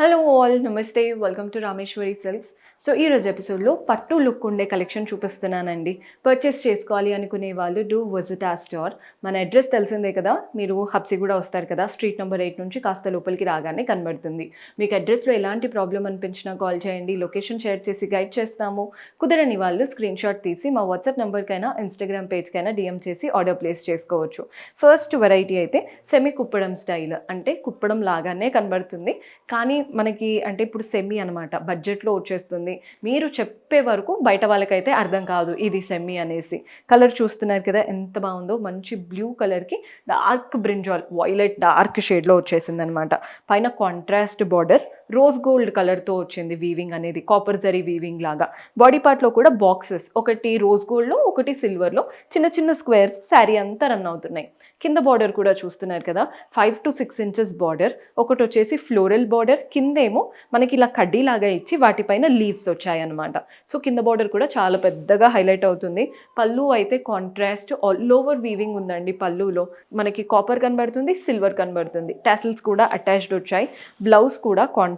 Hello all నమస్తే welcome to Rameshwari sales so ఈ ఎపిసోడ్లో పట్టు లుక్ ఉండే కలెక్షన్ చూపిస్తున్నానండి. పర్చేస్ చేసుకోవాలి అనుకునే వాళ్ళు డూ విజిట్ ఆ స్టోర్ మన అడ్రస్ తెలిసిందే కదా మీరు హబ్సి కూడా వస్తారు కదా స్ట్రీట్ నెంబర్ ఎయిట్ నుంచి కాస్త లోపలికి రాగానే కనబడుతుంది. మీకు అడ్రస్లో ఎలాంటి ప్రాబ్లం అనిపించినా కాల్ చేయండి లొకేషన్ షేర్ చేసి గైడ్ చేస్తాము. కుదరని వాళ్ళు స్క్రీన్ షాట్ తీసి మా వాట్సాప్ నెంబర్కైనా ఇన్స్టాగ్రామ్ పేజ్కైనా డిఎం చేసి ఆర్డర్ ప్లేస్ చేసుకోవచ్చు. ఫస్ట్ వెరైటీ అయితే సెమీ కుప్పడం స్టైల్ అంటే కుప్పడం లాగానే కనబడుతుంది. కానీ మనకి అంటే ఇప్పుడు సెమీ అనమాట బడ్జెట్లో వచ్చేస్తుంది. మీరు చెప్పే వరకు బయట వాళ్ళకైతే అర్థం కాదు ఇది సెమీ అనేసి. కలర్ చూస్తున్నారు కదా ఎంత బాగుందో. మంచి బ్లూ కలర్కి డార్క్ బ్రింజాల్ వైలెట్ డార్క్ షేడ్లో వచ్చేసింది అనమాట పైన కాంట్రాస్ట్ బార్డర్ రోజ్ గోల్డ్ కలర్తో వచ్చింది వీవింగ్ అనేది కాపర్ జరీ వీవింగ్ లాగా. బాడీ పార్ట్లో కూడా బాక్సెస్ ఒకటి రోజ్ గోల్డ్లో ఒకటి సిల్వర్లో చిన్న చిన్న స్క్వేర్స్ శారీ అంతా రన్ అవుతున్నాయి. కింద బార్డర్ కూడా చూస్తున్నారు కదా five to six inches border ఒకటి వచ్చేసి ఫ్లోరల్ బార్డర్ కిందేమో మనకి ఇలా కడ్డీ లాగా ఇచ్చి వాటిపైన లీవ్స్ వచ్చాయన్నమాట. సో కింద బార్డర్ కూడా చాలా పెద్దగా హైలైట్ అవుతుంది. పళ్ళు అయితే కాంట్రాస్ట్ ఆల్ ఓవర్ వీవింగ్ ఉందండి పళ్ళులో. మనకి కాపర్ కనబడుతుంది సిల్వర్ కనబడుతుంది. టాసిల్స్ కూడా అటాచ్డ్ వచ్చాయి. బ్లౌజ్ కూడా కాంట్రాస్ట్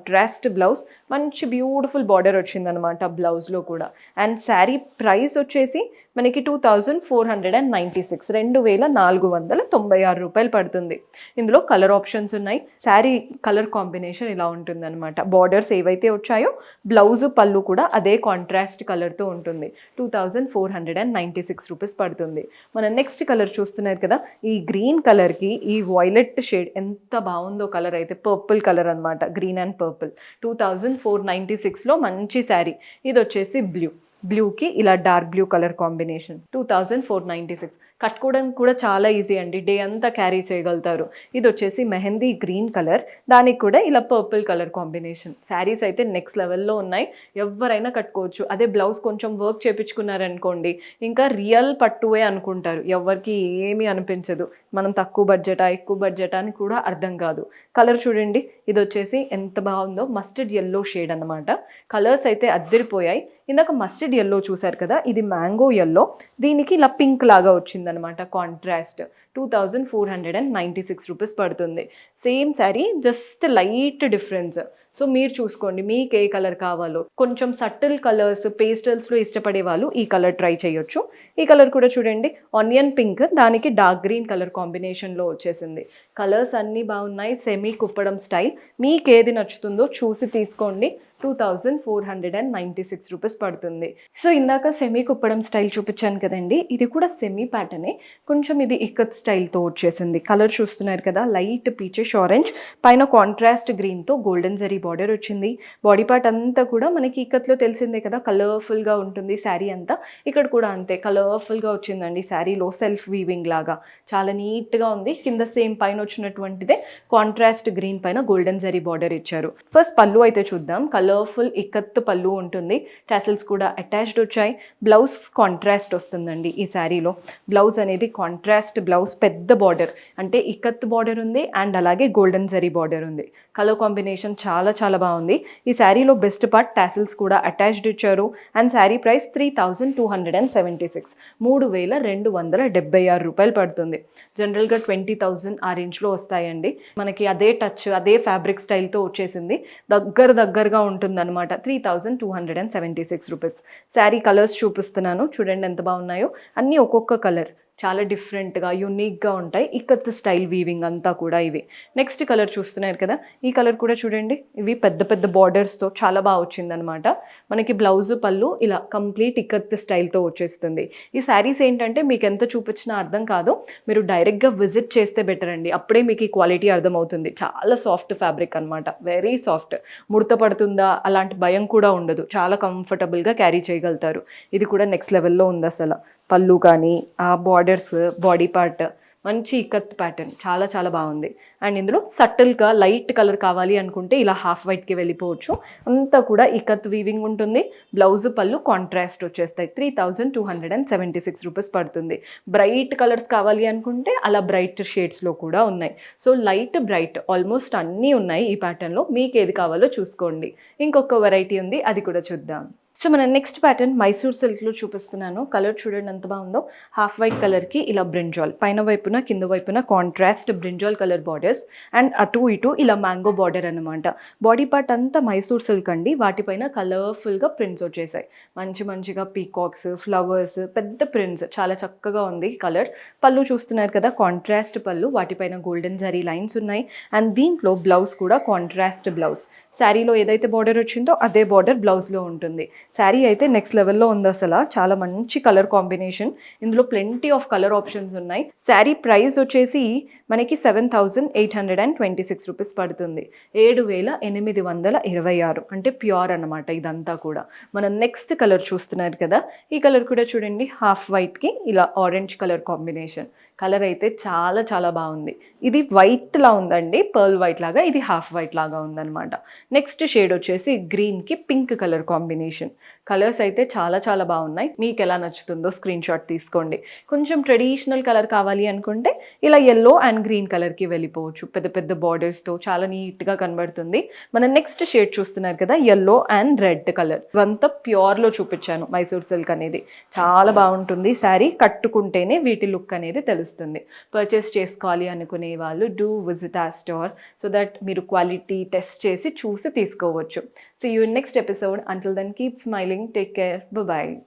బ్లౌజ్ మంచి బ్యూటిఫుల్ బార్డర్ వచ్చిందనమాట బ్లౌజ్లో కూడా. అండ్ శారీ ప్రైస్ వచ్చేసి మనకి two thousand four hundred and ninety six రెండు వేల నాలుగు వందల తొంభై ఆరు రూపాయలు పడుతుంది. ఇందులో కలర్ ఆప్షన్స్ ఉన్నాయి. శారీ కలర్ కాంబినేషన్ ఇలా ఉంటుందన్నమాట. బార్డర్స్ ఏవైతే వచ్చాయో బ్లౌజ్ పళ్ళు కూడా అదే కాంట్రాస్ట్ కలర్తో ఉంటుంది. Two thousand four hundred and ninety six rupees పడుతుంది. మన నెక్స్ట్ కలర్ చూస్తున్నారు కదా ఈ గ్రీన్ కలర్కి ఈ వైలెట్ షేడ్ ఎంత బాగుందో కలర్ అయితే పర్పుల్ కలర్ అనమాట green and purple two thousand four ninety సిక్స్లో మంచి శారీ. ఇది వచ్చేసి బ్లూ. బ్లూకి ఇలా dark blue colour combination. Two thousand four ninety six. కట్టుకోవడానికి కూడా చాలా ఈజీ అండి. డే అంతా క్యారీ చేయగలుగుతారు. ఇది వచ్చేసి మెహందీ గ్రీన్ కలర్ దానికి కూడా ఇలా పర్పుల్ కలర్ కాంబినేషన్ శారీస్ అయితే నెక్స్ట్ లెవెల్లో ఉన్నాయి. ఎవరైనా కట్టుకోవచ్చు. అదే బ్లౌజ్ కొంచెం వర్క్ చేపించుకున్నారనుకోండి ఇంకా రియల్ పట్టువే అనుకుంటారు. ఎవరికి ఏమీ అనిపించదు. మనం తక్కువ బడ్జెటా ఎక్కువ బడ్జెటా అని కూడా అర్థం కాదు. కలర్ చూడండి. ఇది వచ్చేసి ఎంత బాగుందో. మస్టర్డ్ ఎల్లో షేడ్ అన్నమాట. కలర్స్ అయితే అద్దరిపోయాయి. ఇందాక మస్టర్డ్ ఎల్లో చూసారు కదా? ఇది మ్యాంగో ఎల్లో దీనికి ఇలా పింక్ లాగా వచ్చింది వచ్చిందనమాట contrast two thousand four hundred and ninety six rupees పడుతుంది. Same sari just light difference so మీరు చూసుకోండి మీకు ఏ కలర్ కావాలో. కొంచెం సటిల్ కలర్స్ పేస్టల్స్లో ఇష్టపడే వాళ్ళు ఈ కలర్ ట్రై చేయొచ్చు. ఈ కలర్ కూడా చూడండి ఆనియన్ పింక్ దానికి డార్క్ గ్రీన్ కలర్ కాంబినేషన్లో వచ్చేసింది. కలర్స్ అన్నీ బాగున్నాయి సెమీ కుప్పడం స్టైల్ మీకు ఏది నచ్చుతుందో చూసి తీసుకోండి. Two thousand four hundred and ninety six rupees పడుతుంది. సో ఇందాక సెమీ కుప్పడం స్టైల్ చూపించాను కదండి. ఇది కూడా సెమీ ప్యాటర్నే కొంచెం ఇది ఇక్కత్ స్టైల్తో వచ్చేసింది. కలర్ చూస్తున్నారు కదా లైట్ పీచెష్ ఆరెంజ్ పైన కాంట్రాస్ట్ గ్రీన్తో గోల్డెన్ జరీ బార్డర్ వచ్చింది. బాడీ పార్ట్ అంతా కూడా మనకి ఇక్కత్లో తెలిసిందే కదా కలర్ఫుల్గా ఉంటుంది శారీ అంతా. ఇక్కడ కూడా అంతే కలర్ఫుల్గా వచ్చిందండి శారీలో సెల్ఫ్ వీవింగ్ లాగా. చాలా నీట్గా ఉంది. కింద సేమ్ పైన వచ్చినటువంటిదే. కాంట్రాస్ట్ గ్రీన్ పైన గోల్డెన్ జరీ బార్డర్ ఇచ్చారు. ఫస్ట్ పళ్ళు అయితే చూద్దాం. కలర్ కలర్ఫుల్ ఇక్కత్తు పళ్ళు ఉంటుంది. టాసిల్స్ కూడా అటాచ్డ్ వచ్చాయి. బ్లౌజ్ కాంట్రాస్ట్ వస్తుందండి ఈ శారీలో. బ్లౌజ్ అనేది కాంట్రాస్ట్ బ్లౌజ్ పెద్ద బార్డర్ అంటే ఇక్కత్ బార్డర్ ఉంది అండ్ అలాగే గోల్డెన్ జరీ బార్డర్ ఉంది. కలర్ కాంబినేషన్ చాలా చాలా బాగుంది. ఈ శారీలో బెస్ట్ పార్ట్ టాసిల్స్ కూడా అటాచ్డ్ ఇచ్చారు. And sari price three thousand two hundred and seventy six. మూడు వేల రెండు వందల డెబ్బై ఆరు రూపాయలు పడుతుంది. జనరల్గా ట్వంటీ థౌజండ్ ఆ రేంజ్లో వస్తాయండి. మనకి అదే టచ్ అదే ఫ్యాబ్రిక్ స్టైల్తో వచ్చేసింది. దగ్గర దగ్గరగా ఉంటుందన్నమాట. Three thousand two hundred and seventy six rupees. Sari colours చూపిస్తున్నాను. చూడండి ఎంత బాగున్నాయో. అన్నీ ఒక్కొక్క కలర్. చాలా డిఫరెంట్గా యూనిక్గా ఉంటాయి. ఇక్కత్ స్టైల్ వీవింగ్ అంతా కూడా ఇవి. నెక్స్ట్ కలర్ చూస్తున్నారు కదా? ఈ కలర్ కూడా చూడండి. ఇవి పెద్ద పెద్ద బార్డర్స్తో చాలా బాగా వచ్చిందనమాట మనకి బ్లౌజ్ పళ్ళు ఇలా కంప్లీట్ ఇక్కత్ స్టైల్తో వచ్చేస్తుంది. ఈ శారీస్ ఏంటంటే మీకు ఎంత చూపించినా అర్థం కాదు. మీరు డైరెక్ట్గా విజిట్ చేస్తే బెటర్ అండి. అప్పుడే మీకు ఈ క్వాలిటీ అర్థమవుతుంది. చాలా సాఫ్ట్ ఫ్యాబ్రిక్ అనమాట వెరీ సాఫ్ట్ ముడత పడుతుందా? అలాంటి భయం కూడా ఉండదు. చాలా కంఫర్టబుల్గా క్యారీ చేయగలుగుతారు. ఇది కూడా నెక్స్ట్ లెవెల్లో ఉంది అసలు. పళ్ళు కానీ ఆ బార్డర్స్ బాడీ పార్ట్ మంచి ఇక్కత్ ప్యాటర్న్ చాలా చాలా బాగుంది. అండ్ ఇందులో సటిల్గా లైట్ కలర్ కావాలి అనుకుంటే ఇలా హాఫ్ వైట్కి వెళ్ళిపోవచ్చు. అంతా కూడా ఇకత్ వీవింగ్ ఉంటుంది. బ్లౌజ్ పళ్ళు కాంట్రాస్ట్ వచ్చేస్తాయి. Three thousand two hundred and seventy six rupees పడుతుంది. బ్రైట్ కలర్స్ కావాలి అనుకుంటే అలా బ్రైట్ షేడ్స్లో కూడా ఉన్నాయి. సో లైట్ బ్రైట్ ఆల్మోస్ట్ అన్నీ ఉన్నాయి ఈ ప్యాటర్న్లో మీకు ఏది కావాలో చూసుకోండి. ఇంకొక వెరైటీ ఉంది. అది కూడా చూద్దాం. సో మన నెక్స్ట్ ప్యాటర్న్ మైసూర్ సిల్క్లో చూపిస్తున్నాను. కలర్ చూడండి ఎంత బాగుందో. హాఫ్ వైట్ కలర్కి ఇలా బ్రింజాల్ పైన వైపున కింద వైపున contrast brinjal colour borders and అటు ఇటు ఇలా మ్యాంగో బార్డర్ అనమాట బాడీ పార్ట్ అంతా మైసూర్ సిల్క్ అండి. వాటిపైన కలర్ఫుల్గా ప్రింట్స్ వచ్చేసాయి. మంచి మంచిగా పీకాక్స్ ఫ్లవర్స్ పెద్ద ప్రింట్స్ చాలా చక్కగా ఉంది కలర్ పళ్ళు చూస్తున్నారు కదా కాంట్రాస్ట్ పళ్ళు. వాటిపైన గోల్డెన్ జరీ లైన్స్ ఉన్నాయి. అండ్ దీంట్లో బ్లౌజ్ కూడా కాంట్రాస్ట్ బ్లౌజ్ శారీలో ఏదైతే బార్డర్ వచ్చిందో అదే బార్డర్ బ్లౌజ్లో ఉంటుంది. శారీ అయితే నెక్స్ట్ లెవెల్లో ఉంది అసలు. చాలా మంచి కలర్ కాంబినేషన్ ఇందులో ప్లెంటీ ఆఫ్ కలర్ ఆప్షన్స్ ఉన్నాయి. శారీ ప్రైస్ వచ్చేసి మనకి seven thousand eight hundred and twenty six rupees పడుతుంది. ఏడు వేల ఎనిమిది వందల ఇరవై ఆరు. అంటే ప్యూర్ అనమాట ఇదంతా కూడా. మనం నెక్స్ట్ కలర్ చూస్తున్నారు కదా. ఈ కలర్ కూడా చూడండి. హాఫ్ వైట్కి ఇలా ఆరెంజ్ కలర్ కాంబినేషన్ కలర్ అయితే చాలా చాలా బాగుంది. ఇది వైట్ లా ఉందండి పర్ల్ వైట్ లాగా ఇది హాఫ్ వైట్ లాగా ఉందన్నమాట. నెక్స్ట్ షేడ్ వచ్చేసి గ్రీన్కి పింక్ కలర్ కాంబినేషన్ కలర్స్ అయితే చాలా చాలా బాగున్నాయి. మీకు ఎలా నచ్చుతుందో స్క్రీన్ షాట్ తీసుకోండి. కొంచెం ట్రెడిషనల్ కలర్ కావాలి అనుకుంటే ఇలా ఎల్లో అండ్ గ్రీన్ కలర్కి వెళ్ళిపోవచ్చు. పెద్ద పెద్ద బార్డర్స్తో చాలా నీట్గా కనబడుతుంది. మనం నెక్స్ట్ షేడ్ చూస్తున్నారు కదా ఎల్లో అండ్ రెడ్ కలర్ ఇవంతా ప్యూర్లో చూపించాను మైసూర్ సిల్క్ అనేది. చాలా బాగుంటుంది. శారీ కట్టుకుంటేనే వీటి లుక్ అనేది తెలుస్తుంది. పర్చేస్ చేసుకోవాలి అనుకునే వాళ్ళు డూ విజిట్ ఆ స్టోర్ సో దట్ మీరు క్వాలిటీ టెస్ట్ చేసి చూసి తీసుకోవచ్చు. See you in next episode. Until then, keep smiling. Take care. Bye bye.